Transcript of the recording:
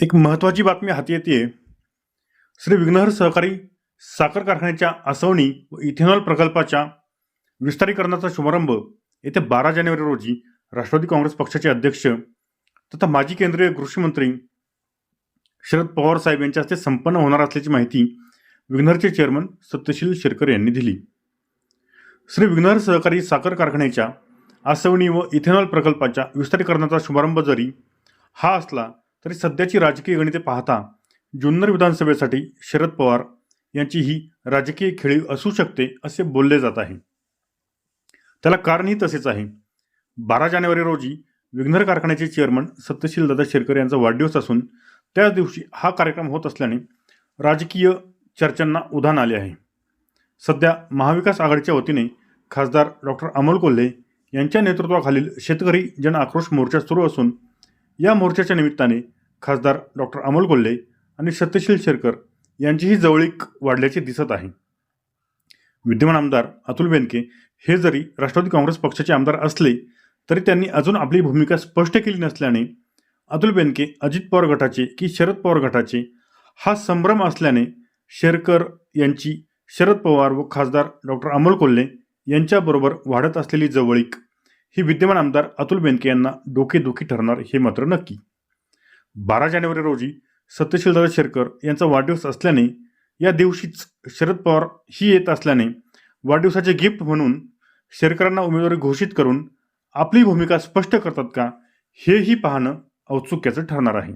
एक महत्त्वाची बातमी हाती येते. श्री विघ्नहर सहकारी साखर कारखान्याच्या आसवणी व इथेनॉल प्रकल्पाच्या विस्तारीकरणाचा शुभारंभ येत्या बारा जानेवारी रोजी राष्ट्रवादी काँग्रेस पक्षाचे अध्यक्ष तथा माजी केंद्रीय कृषीमंत्री शरद पवार साहेब यांच्या हस्ते संपन्न होणार असल्याची माहिती विघ्नरचे चेअरमन सत्यशील शेरकर यांनी दिली. श्री विघ्नहर सहकारी साखर कारखान्याच्या आसवणी व इथेनॉल प्रकल्पाच्या विस्तारीकरणाचा शुभारंभ जरी हा असला तरी सध्याची राजकीय गणिते पाहता जुन्नर विधानसभेसाठी शरद पवार यांची ही राजकीय खेळी असू शकते असे बोलले जात आहे. त्याला कारणही तसेच आहे. बारा जानेवारी रोजी विघ्नर कारखान्याचे चेअरमन सत्यशील दादा शेरकर यांचा वाढदिवस असून त्याच दिवशी हा कार्यक्रम होत असल्याने राजकीय चर्चांना उधाण आले आहे. सध्या महाविकास आघाडीच्या वतीने खासदार डॉक्टर अमोल कोल्हे यांच्या नेतृत्वाखालील शेतकरी जन आक्रोश मोर्चा सुरू असून या मोर्चाच्या निमित्ताने खासदार डॉक्टर अमोल कोल्हे आणि सत्यशील शेरकर यांचीही जवळीक वाढल्याचे दिसत आहे. विद्यमान आमदार अतुल बेनके हे जरी राष्ट्रवादी काँग्रेस पक्षाचे आमदार असले तरी त्यांनी अजून आपली भूमिका स्पष्ट केली नसल्याने अतुल बेनके अजित पवार गटाचे की शरद पवार गटाचे हा संभ्रम असल्याने शेरकर यांची शरद पवार व खासदार डॉक्टर अमोल कोल्हे यांच्याबरोबर वाढत असलेली जवळीक ही विद्यमान आमदार अतुल बेनके यांना डोकेदुखी ठरणार हे मात्र नक्की. बारा जानेवारी रोजी सत्यशील दादा शेरकर यांचा वाढदिवस असल्याने या दिवशीच शरद पवार ही येत असल्याने वाढदिवसाचे गिफ्ट म्हणून शेरकरांना उमेदवारी घोषित करून आपली भूमिका स्पष्ट करतात का हेही पाहणं औत्सुक्याचं ठरणार आहे.